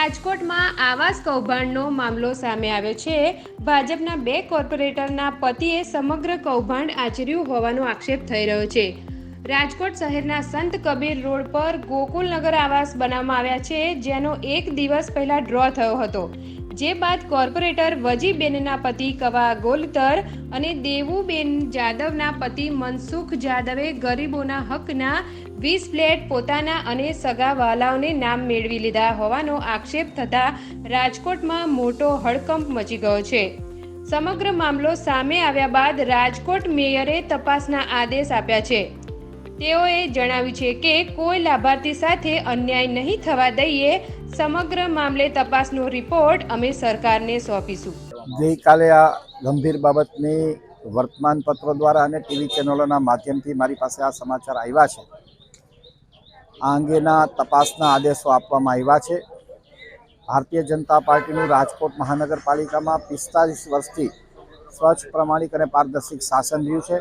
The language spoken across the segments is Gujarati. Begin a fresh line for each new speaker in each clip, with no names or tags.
રાજકોટમાં આવાસ કૌભાંડનો મામલો સામે આવ્યો છે. ભાજપના બે કોર્પોરેટરના પતિએ સમગ્ર કૌભાંડ આચર્યું હોવાનો આક્ષેપ થઈ રહ્યો છે. રાજકોટ શહેરના સંત કબીર રોડ પર ગોકુલનગર આવાસ બનાવવામાં આવ્યા છે, જેનો એક દિવસ પહેલા ડ્રો થયો હતો. જે બાદ કોર્પોરેટર વજીબેનના પતિ કવા ગોલતર અને દેવુબેન જાદવના પતિ મનસુખ જાદવે ગરીબોના હકના વીસ ફ્લેટ પોતાના અને સગા વાલાઓને નામ મેળવી લીધા હોવાનો આક્ષેપ થતા રાજકોટમાં મોટો હડકંપ મચી ગયો છે. સમગ્ર મામલો સામે આવ્યા બાદ રાજકોટ મેયરે તપાસના આદેશ આપ્યા છે. તેઓએ જણાવ્યું છે કે કોઈ લાભાર્થી સાથે અન્યાય નહીં થવા દઈએ, સમગ્ર મામલે તપાસનો રિપોર્ટ અમે સરકારને સોંપીશું.
ગઈકાલે આ ગંભીર બાબતની વર્તમાન પત્રો દ્વારા અને ટીવી ચેનલોના માધ્યમથી મારી પાસે આ સમાચાર આવ્યા છે. આ અંગેના તપાસના આદેશો આપવામાં આવ્યા છે. ભારતીય જનતા પાર્ટીનું રાજકોટ મહાનગરપાલિકામાં પિસ્તાલીસ વર્ષથી સ્વચ્છ, પ્રમાણિક અને પારદર્શિક શાસન રહ્યું છે.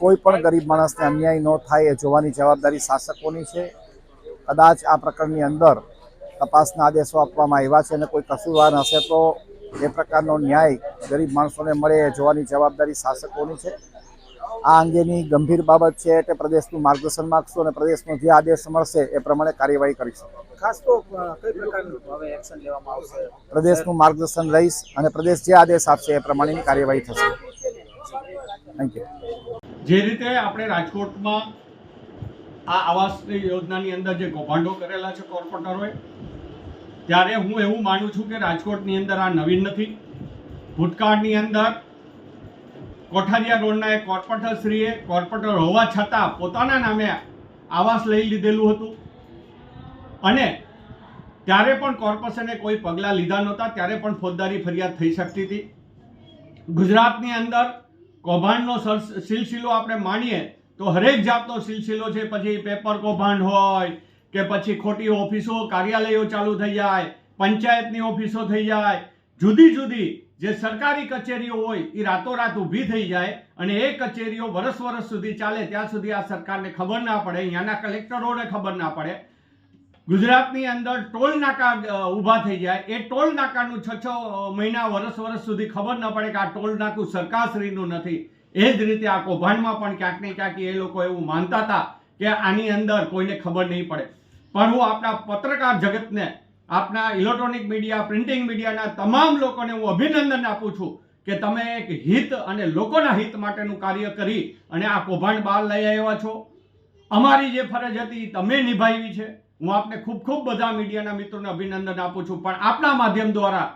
કોઈ પણ ગરીબ માણસને અન્યાય ન થાય એ જોવાની જવાબદારી શાસકોની છે. કદાચ આ પ્રકરણની અંદર તપાસના આદેશો આપવામાં આવ્યા છે અને કોઈ કસૂરવાર હશે તો એ પ્રકારનો ન્યાય ગરીબ માણસોને મળે એ જોવાની જવાબદારી શાસકોની છે. આ અંગેની ગંભીર બાબત છે એટલે પ્રદેશનું માર્ગદર્શન માગશું અને પ્રદેશનો જે આદેશ મળશે એ પ્રમાણે કાર્યવાહી કરીશું.
ખાસ તો કઈ પ્રકારનું હવે એક્શન લેવામાં આવશે?
પ્રદેશનું માર્ગદર્શન લઈશ અને પ્રદેશ જે આદેશ આપશે એ પ્રમાણેની કાર્યવાહી થશે. થેન્ક યુ
જે રીતે આપણે રાજકોટમાં આ આવાસની યોજનાની અંદર જે કૌભાંડો કરેલા છે કોર્પોરેટરોએ, ત્યારે હું એવું માનું છું કે રાજકોટની અંદર આ નવીન નથી. ભૂતકાળની અંદર કોઠારિયા રોડના એક કોર્પોરેટરશ્રીએ કોર્પોરેટર હોવા છતાં પોતાના નામે આવાસ લઈ લીધેલું હતું. અને ત્યારે પણ કોર્પોરેશને કોઈ પગલાં લીધા નહોતા, ત્યારે પણ ફોજદારી ફરિયાદ થઈ શકતી હતી. ગુજરાતની અંદર કૌભાંડનો સિલસિલો આપણે માણીએ તો હરેક જાતનો સિલસિલો છે. પછી પેપર કૌભાંડ હોય, કે પછી ખોટી ઓફિસો, કાર્યાલયો ચાલુ થઈ જાય, પંચાયતની ઓફિસો થઈ જાય. જુદી જુદી જે સરકારી કચેરીઓ હોય એ રાતોરાત ઊભી થઈ જાય અને એ કચેરીઓ વરસ વરસ સુધી ચાલે. ત્યાં સુધી આ સરકારને ખબર ના પડે, અહીંયાના કલેક્ટરોને ખબર ના પડે. ગુજરાતની અંદર ટોલ નાકા ઊભા થઈ જાય એ ટોલ નાકાનું છ છ મહિના, વર્ષ વર્ષ સુધી ખબર ન પડે કે આ ટોલ નાકું સરકારશ્રીનું નથી. એ જ રીતે આ કૌભાંડમાં પણ ક્યાંક ને ક્યાંક એ લોકો એવું માનતા હતા કે આની અંદર કોઈને ખબર નહીં પડે. પણ હું આપણા પત્રકાર જગતને, આપણા ઇલેક્ટ્રોનિક મીડિયા, પ્રિન્ટિંગ મીડિયાના તમામ લોકોને હું અભિનંદન આપું છું કે તમે એક હિત અને લોકોના હિત માટેનું કાર્ય કરી અને આ કૌભાંડ બહાર લઈ આવ્યા છો. અમારી જે ફરજ હતી, તમે નિભાવી છે. હું આપને ખૂબ ખૂબ બધા મીડિયાના મિત્રોને અભિનંદન આપું છું. પણ આપના માધ્યમ દ્વારા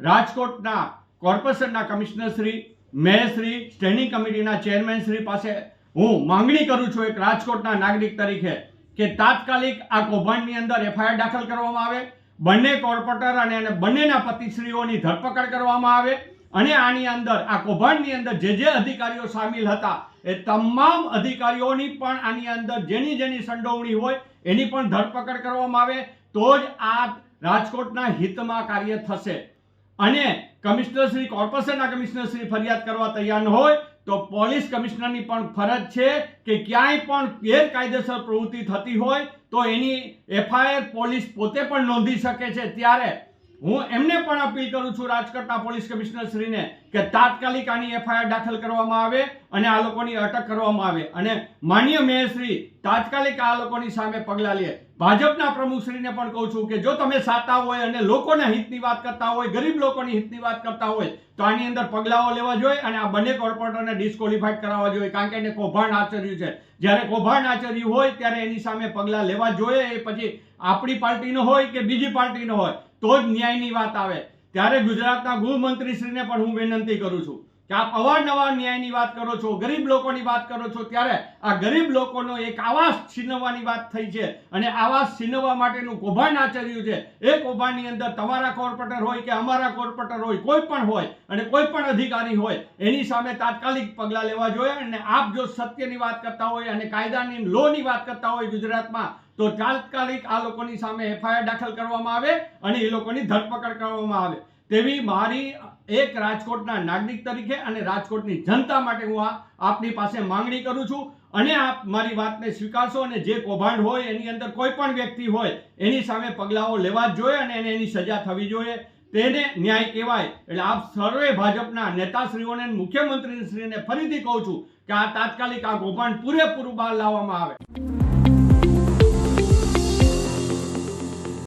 રાજકોટના કોર્પોરેશનના કમિશનરશ્રી મેયરશ્રી સ્ટેન્ડિંગ કમિટીના ચેરમેનશ્રી પાસે હું માંગણી કરું છું એક રાજકોટના નાગરિક તરીકે કે તાત્કાલિક આ કૌભાંડની અંદર એફઆઈઆર દાખલ કરવામાં આવે, બંને કોર્પોરેટર અને બંનેના પતિશ્રીઓની ધરપકડ કરવામાં આવે. અને આની અંદર, આ કૌભાંડની અંદર જે જે અધિકારીઓ સામેલ હતા, એ તમામ અધિકારીઓની પણ આની અંદર જેની જેની સંડોવણી હોય, એની પણ ધરપકડ કરવામાં આવે, તો જ આ રાજકોટના હિતમાં કાર્ય થશે. અને કમિશનર શ્રી, કોર્પોરેશનના કમિશનર શ્રી ફરિયાદ કરવા તૈયાર ન હોય, તો પોલીસ કમિશનરની પણ ફરજ છે કે ક્યાંય પણ ગેરકાયદેસર પ્રવૃત્તિ થતી હોય, તો એની એફઆઈઆર પોલીસ પોતે પણ નોંધી શકે છે. ત્યારે હું એમને પણ અપીલ કરું છું રાજકોટના પોલીસ કમિશનર શ્રીને કે તાત્કાલિક આની એફઆઈઆર દાખલ કરવામાં આવે. અને આ લોકોની અટક કરવામાં આવે. અને માન્ય મેયરશ્રી તાત્કાલિક આ લોકોની સામે પગલાં લે. ભાજપના પ્રમુખશ્રીને પણ કહું છું કે જો તમે સાતા હોય અને લોકોના હિતની વાત કરતા હોય, ગરીબ લોકોની હિતની વાત કરતા હોય, તો આની અંદર પગલાઓ લેવા જોઈએ અને આ બંને કોર્પોરેટરને ડિસ્કોલિફાઈડ કરાવવા જોઈએ. કારણ કે એને કૌભાંડ આચર્યું છે. જ્યારે કૌભાંડ આચર્યું હોય, ત્યારે એની સામે પગલાં લેવા જોઈએ. એ પછી આપણી પાર્ટીનો હોય કે બીજી પાર્ટીનો હોય, તો જ ન્યાયની વાત આવે. ત્યારે ગુજરાતના ગૃહમંત્રીશ્રીને પણ હું વિનંતી કરું છું. કે આપ અવારનવાર ન્યાયની વાત કરો છો, ગરીબ લોકોની વાત કરો છો, ત્યારે આ ગરીબ લોકોનો એક આવાસ છીનવવાની વાત થઈ છે. અને આવાસ છીનવવા માટેનું કૌભાંડ આચર્યું છે. એ કૌભાંડની અંદર તમારા કોર્પોરેટર હોય કે અમારા કોર્પોરેટર હોય, કોઈ પણ હોય અને કોઈ પણ અધિકારી હોય, એની સામે તાત્કાલિક પગલાં લેવા જોઈએ. અને આપ જો સત્યની વાત કરતા હોય અને કાયદાની લોની વાત કરતા હોય ગુજરાતમાં, તો તાત્કાલિક આ લોકોની સામે એફઆઈઆર દાખલ કરવામાં આવે અને એ લોકોની ધરપકડ કરવામાં આવે. તેવી મારી એક રાજકોટના નાગરિક તરીકે અને રાજકોટની જનતા માટે હું આ આપની પાસે માંગણી કરું છું. અને આપ મારી વાતને સ્વીકારશો અને જે કૌભાંડ હોય એની અંદર કોઈ પણ વ્યક્તિ હોય, એની સામે પગલાઓ લેવા જ જોઈએ અને એને એની સજા થવી જોઈએ. તેને ન્યાય કહેવાય. એટલે આપ સર્વે ભાજપના નેતાશ્રીઓને મુખ્યમંત્રીશ્રીને ફરીથી કહું છું કે આ તાત્કાલિક આ કૌભાંડ પૂરેપૂરું બહાર લાવવામાં આવે.